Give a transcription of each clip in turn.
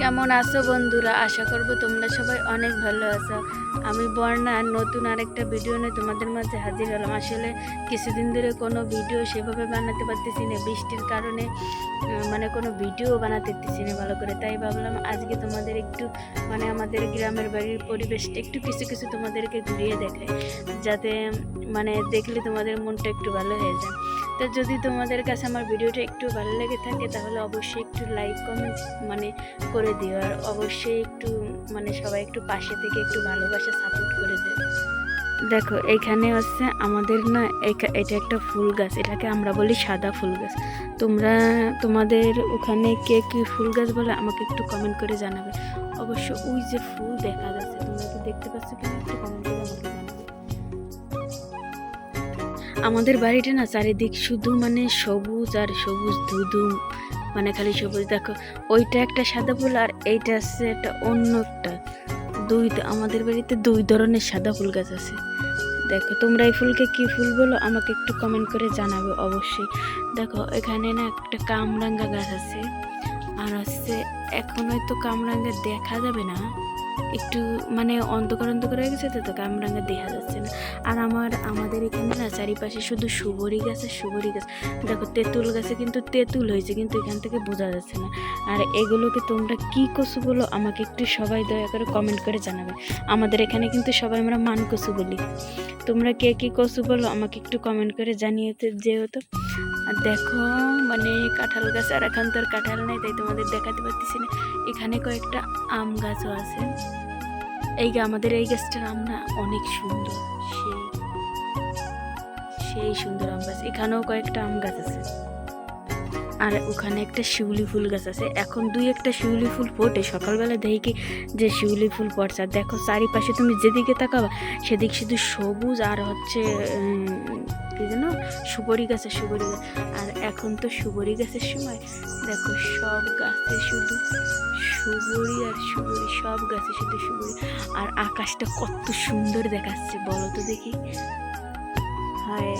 কেমন আছো বন্ধুরা? আশা করব তোমরা সবাই অনেক ভালো আছো। আমি বর্ণা, নতুন আরেকটা ভিডিও নিয়ে তোমাদের মাঝে হাজির হলাম। আসলে কিছুদিন ধরে কোনো ভিডিও সেভাবে বানাতে পারতেছি না। বৃষ্টির কারণে মানে কোনো ভিডিও বানাতে পারতেছি না ভালো করে। তাই ভাবলাম আজকে তোমাদের একটু মানে আমাদের গ্রামের বাড়ির পরিবেশটা একটু কিছু কিছু তোমাদেরকে ঘুরিয়ে দেখাই। যাতে মানে দেখলে তোমাদের মনটা একটু ভালো হয়ে যায়। তো যদি তোমাদের কাছে আমার ভিডিওটা একটু ভালো লেগে থাকে, তাহলে অবশ্যই একটু লাইক কমেন্ট মানে করে দিও। আর অবশ্যই একটু মানে সবাই একটু পাশে থেকে একটু ভালোবাসা সাপোর্ট করে দিও। দেখো, এখানে হচ্ছে আমাদের না এটা একটা ফুল গাছ, এটাকে আমরা বলি সাদা ফুল গাছ। তোমরা, তোমাদের ওখানে কে কি ফুল গাছ বলে আমাকে একটু কমেন্ট করে জানাবে। অবশ্য ওই যে ফুল দেখা যাচ্ছে, তোমরা কি দেখতে পাচ্ছ কিনা একটু কমেন্ট করে আমাকে জানাবে। আমাদের বাড়িটা না চারিদিক শুধু মানে সবুজ আর সবুজ ধুধু মানে খালি সবুজ। দেখো, ওইটা একটা সাদা ফুল আর এইটা আছে একটা অন্য একটা। দুই আমাদের বাড়িতে দুই ধরনের সাদা ফুল গাছ আছে। দেখো, তোমরা এই ফুলকে কি ফুল বলো? আমাকে একটু কমেন্ট করে জানাবে অবশ্যই। দেখো, এখানে না একটা কামরাঙ্গা গাছ আছে। আর হচ্ছে এখন হয়তো কামরাঙ্গা দেখা যাবে না। একটু মানে অন্ধকার অন্ধকার হয়ে গেছে তো কামরাঙ্গা দেখা যাচ্ছে না। আর আমার, আমাদের না চারিপাশে শুধু সুবরি গাছ আর সুবরি গাছ। দেখো, তেঁতুল গাছে কিন্তু তেঁতুল হয়েছে, কিন্তু এখান থেকে বোঝা যাচ্ছে না। আর এগুলোকে তোমরা কি কচু বলো, আমাকে একটু সবাই দয়া করে কমেন্ট করে জানাবে। আমাদের এখানে কিন্তু সবাই আমরা মান কচু বলি। তোমরা কে কি কচু বলো, আমাকে একটু কমেন্ট করে জানিয়ে যেহেতু। আর দেখো মানে কাঁঠাল গাছ, আর এখন তো আর কাঁঠাল নাই, তাই তোমাদের দেখাতে পারতেছি না। এখানে কয়েকটা আম গাছও আছে। এই আমাদের এই গাছটার আম না, অনেক সুন্দর, সেই সেই সুন্দর আম গাছ। এখানেও কয়েকটা আম গাছ আছে। আর ওখানে একটা শিউলি ফুল গাছ আছে। এখন দুই একটা শিউলি ফুল ফোটে। সকালবেলা দেখি কি যে শিউলি ফুল পড়ছে। আর দেখো, চারিপাশে তুমি যেদিকে তাকাবা, সেদিক শুধু সবুজ আর হচ্ছে কি যেন? সুবরি গাছের সুবরি গাছ। আর এখন তো সুবরি গাছের সময়। দেখো, সব গাছে শুধু সুবরি আর সুবরি সব গাছে শুধু সুবরি আর আকাশটা কত সুন্দর দেখাচ্ছে, বলো তো দেখি। হায়।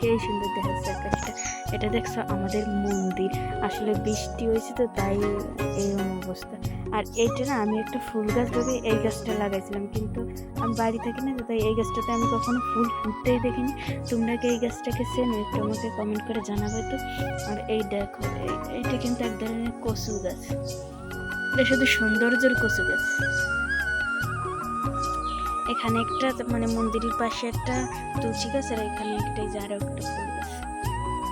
সেই সুন্দর দেখাচ্ছে আকাশটা। এটা দেখছ আমাদের মন্দির। আসলে বৃষ্টি হয়েছে তো, তাই এরকম অবস্থা। আর এইটা না, আমি একটা ফুল গাছ ভেবে এই গাছটা লাগাইছিলাম। কিন্তু আমি বাড়ি থাকি না তাই এই গাছটাতে আমি কখনো ফুল ফুটতেই দেখিনি। তোমরা কি এই গাছটাকে চেনো? একটু আমাকে কমেন্ট করে জানাবে তো। আর এই দেখো, এই- এইটা কিন্তু এক ধরনের কচু গাছ। এটা শুধু সৌন্দর্যের কচু গাছ। এখানে একটা মানে মন্দিরের পাশে একটা তুলসী গাছ আর এখানে একটা এই যে আরও একটা ফুল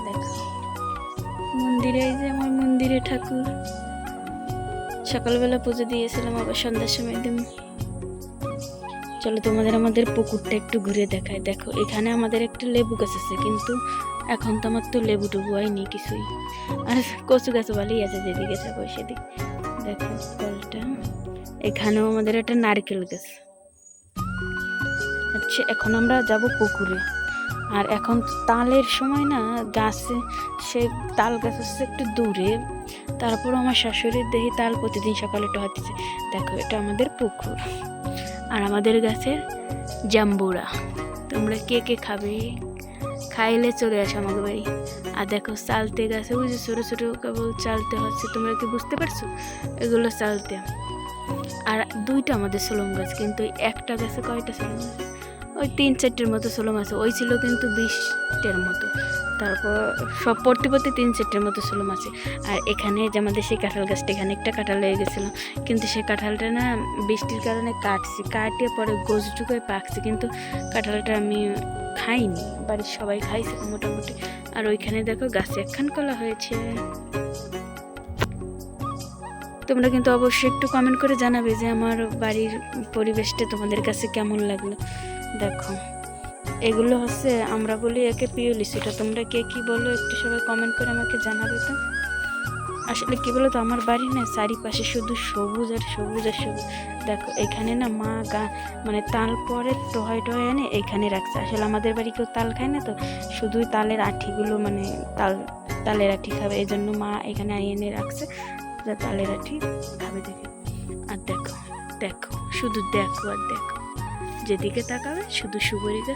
দেখো। মন্দিরে যে আমার মন্দিরে ঠাকুর। সকালবেলা পুজো দিয়েছিলাম, আবার সন্ধ্যার সময় একদম চলো তোমাদের আমাদের পুকুরটা একটু ঘুরে দেখায় দেখো, এখানে আমাদের একটা লেবু গাছ আছে, কিন্তু এখন তো আমার তো লেবু টুবু হয়নি কিছুই। আর কচু গাছ ভালোই আছে, যেদিকে যাব সেদিক। দেখো, কলটা। এখানেও আমাদের একটা নারকেল গাছ। আচ্ছা এখন আমরা যাব পুকুরে। আর এখন তালের সময় না, গাছে, সে তাল গাছ হচ্ছে একটু দূরে। তারপর আমার শাশুড়ির দেখি তাল প্রতিদিন সকালে টহাতেছে দেখো, এটা আমাদের পুকুর। আর আমাদের গাছের জাম্বুরা। তোমরা কে কে খাবে? খাইলে চলে আসো আমাকে বাড়ি। আর দেখো, চালতে গাছে, ওই যে ছোটো ছোটো কেবল চালতে হচ্ছে, তোমরা কি বুঝতে পারছ? এগুলো চালতে। আর দুইটা আমাদের সোলম গাছ, কিন্তু একটা গাছে কয়টা সোলম আছে ওই তিন চারটের মতো সোলম আছে ওই ছিল কিন্তু বিশটের মতো। তারপর সব পড়তে পড়তে তিন চারটের মতো সোলম আছে আর এখানে যে আমাদের সেই কাঁঠাল গাছটা, এখানে একটা কাঁঠাল হয়ে গেছিল। কিন্তু সেই কাঁঠালটা না বৃষ্টির কারণে কাটছি। কাটিয়ে পরে গোজটুকুই পাকছে। কিন্তু কাঁঠালটা আমি খাইনি। বাড়ির সবাই খাইছে মোটামুটি। আর ওইখানে দেখো গাছে একখান কলা হয়েছে। তোমরা কিন্তু অবশ্যই একটু কমেন্ট করে জানাবে যে আমার বাড়ির পরিবেশটা তোমাদের কাছে কেমন লাগল। দেখো। এগুলো হচ্ছে আমরা বলি একে প্রিয় লিচুটা তোমরা কে কি বলো একটু সবাই কমেন্ট করে আমাকে জানাবে তো। আসলে কি বলো তো আমার বাড়ি না চারিপাশে শুধু সবুজ আর সবুজ আর সবুজ। দেখো, এখানে না মা গা মানে তাল পরে টয় টয় এনে এখানে রাখছে। আসলে আমাদের বাড়ি কেউ তাল খায় না তো, শুধুই তালের আঠিগুলো মানে তাল, তালের আঠি খাবে। এই জন্য মা এখানে এনে রাখছে তালের আঠি খাবে দেখে। আর দেখো দেখো, শুধু দেখো আর দেখো। যেদিকে তাকাবে শুধু সুবরি গাছ